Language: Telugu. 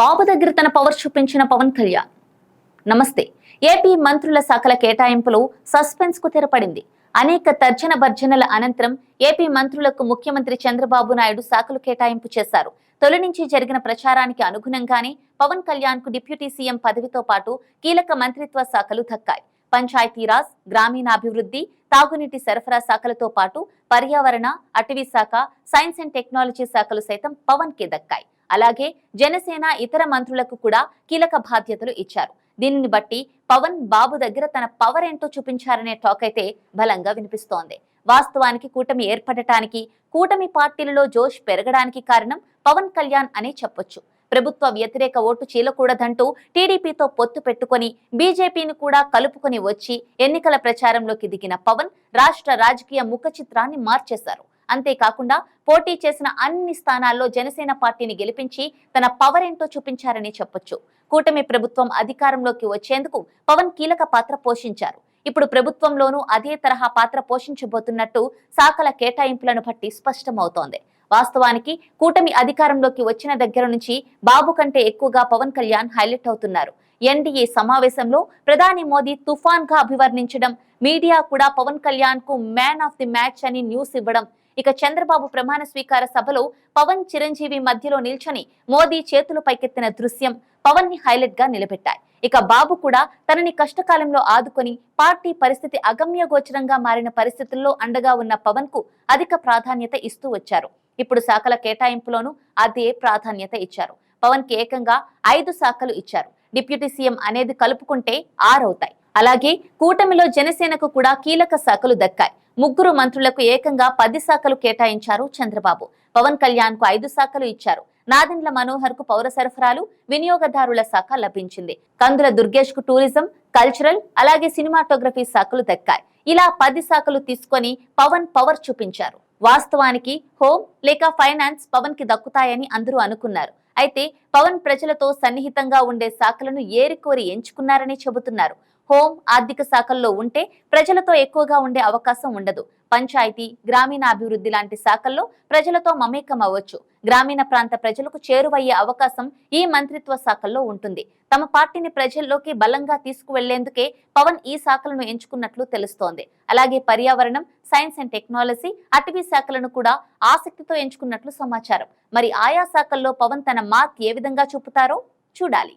బాబు దగ్గర తన పవర్ చూపించిన పవన్ కళ్యాణ్. నమస్తే ఏపీ మంత్రుల శాఖల కేటాయింపులో సస్పెన్స్కు తెరపడింది. అనేక తర్జన భర్జనల అనంతరం ఏపీ మంత్రులకు ముఖ్యమంత్రి చంద్రబాబు నాయుడు శాఖలు కేటాయింపు చేశారు. తొలి నుంచి జరిగిన ప్రచారానికి అనుగుణంగానే పవన్ కళ్యాణ్కు డిప్యూటీ సీఎం పదవితో పాటు కీలక మంత్రిత్వ శాఖలు దక్కాయి. పంచాయతీరాజ్ గ్రామీణాభివృద్ధి తాగునీటి సరఫరా శాఖలతో పాటు పర్యావరణ అటవీ శాఖ సైన్స్ అండ్ టెక్నాలజీ శాఖలు సైతం పవన్కి దక్కాయి. అలాగే జనసేన ఇతర మంత్రులకు కూడా కీలక బాధ్యతలు ఇచ్చారు. దీనిని బట్టి పవన్ బాబు దగ్గర తన పవర్ ఏంటో చూపించారనే టాక్ అయితే బలంగా వినిపిస్తోంది. వాస్తవానికి కూటమి ఏర్పడటానికి కూటమి పార్టీలలో జోష్ పెరగడానికి కారణం పవన్ కళ్యాణ్ అనే చెప్పొచ్చు. ప్రభుత్వ వ్యతిరేక ఓటు చీలకూడదంటూ టీడీపీతో పొత్తు పెట్టుకొని బీజేపీని కూడా కలుపుకొని వచ్చి ఎన్నికల ప్రచారంలోకి దిగిన పవన్ రాష్ట్ర రాజకీయ ముఖ చిత్రాన్ని మార్చేశారు. అంతేకాకుండా పోటీ చేసిన అన్ని స్థానాల్లో జనసేన పార్టీని గెలిపించి తన పవర్ ఏంటో చూపించారని చెప్పొచ్చు. కూటమి ప్రభుత్వం అధికారంలోకి వచ్చేందుకు పవన్ కీలక పాత్ర పోషించారు. ఇప్పుడు ప్రభుత్వంలోనూ అదే తరహా పాత్ర పోషించబోతున్నట్టు శాఖల కేటాయింపులను బట్టి స్పష్టమవుతోంది. వాస్తవానికి కూటమి అధికారంలోకి వచ్చిన దగ్గర నుంచి బాబు కంటే ఎక్కువగా పవన్ కళ్యాణ్ హైలైట్ అవుతున్నారు. ఎన్డీఏ సమావేశంలో ప్రధాని మోదీ తుఫాన్గా అభివర్ణించడం మీడియా కూడా పవన్ కళ్యాణ్కు మ్యాన్ ఆఫ్ ది మ్యాచ్ అని న్యూస్ ఇవ్వడం. ఇక చంద్రబాబు ప్రమాణ స్వీకార సభలో పవన్ చిరంజీవి మధ్యలో నిల్చొని మోదీ చేతులు పైకెత్తిన దృశ్యం పవన్ని హైలైట్గా నిలబెట్టాయి. ఇక బాబు కూడా తనని కష్టకాలంలో ఆదుకొని పార్టీ పరిస్థితి అగమ్య గోచరంగా మారిన పరిస్థితుల్లో అండగా ఉన్న పవన్కు అధిక ప్రాధాన్యత ఇస్తూ వచ్చారు. ఇప్పుడు శాఖల కేటాయింపులోనూ అదే ప్రాధాన్యత ఇచ్చారు. పవన్కి ఏకంగా ఐదు శాఖలు ఇచ్చారు. డిప్యూటీ సీఎం అనేది కలుపుకుంటే ఆరవుతాయి. అలాగే కూటమిలో జనసేనకు కూడా కీలక శాఖలు దక్కాయి. ముగ్గురు మంత్రులకు ఏకంగా పది శాఖలు కేటాయించారు చంద్రబాబు. పవన్ కళ్యాణ్కు ఐదు శాఖలు ఇచ్చారు. నాదెండ్ల మనోహర్కు పౌర సరఫరాలు వినియోగదారుల శాఖ లభించింది. కందుల దుర్గేష్కు టూరిజం కల్చరల్ అలాగే సినిమాటోగ్రఫీ శాఖలు దక్కాయి. ఇలా పది శాఖలు తీసుకొని పవన్ పవర్ చూపించారు. వాస్తవానికి హోమ్ లేక ఫైనాన్స్ పవన్కి దక్కుతాయని అందరూ అనుకున్నారు. అయితే పవన్ ప్రజలతో సన్నిహితంగా ఉండే శాఖలను ఏరికోరి ఎంచుకున్నారని చెబుతున్నారు. హోం ఆర్థిక శాఖల్లో ఉంటే ప్రజలతో ఎక్కువగా ఉండే అవకాశం ఉండదు. పంచాయతీ గ్రామీణాభివృద్ధి లాంటి శాఖల్లో ప్రజలతో మమేకం అవ్వచ్చు. గ్రామీణ ప్రాంత ప్రజలకు చేరువయ్యే అవకాశం ఈ మంత్రిత్వ శాఖల్లో ఉంటుంది. తమ పార్టీని ప్రజల్లోకి బలంగా తీసుకువెళ్ళేందుకే పవన్ ఈ శాఖలను ఎంచుకున్నట్లు తెలుస్తోంది. అలాగే పర్యావరణం సైన్స్ అండ్ టెక్నాలజీ అటవీ శాఖలను కూడా ఆసక్తితో ఎంచుకున్నట్లు సమాచారం. మరి ఆయా శాఖల్లో పవన్ తన మార్క్ ఏ విధంగా చూపుతారో చూడాలి.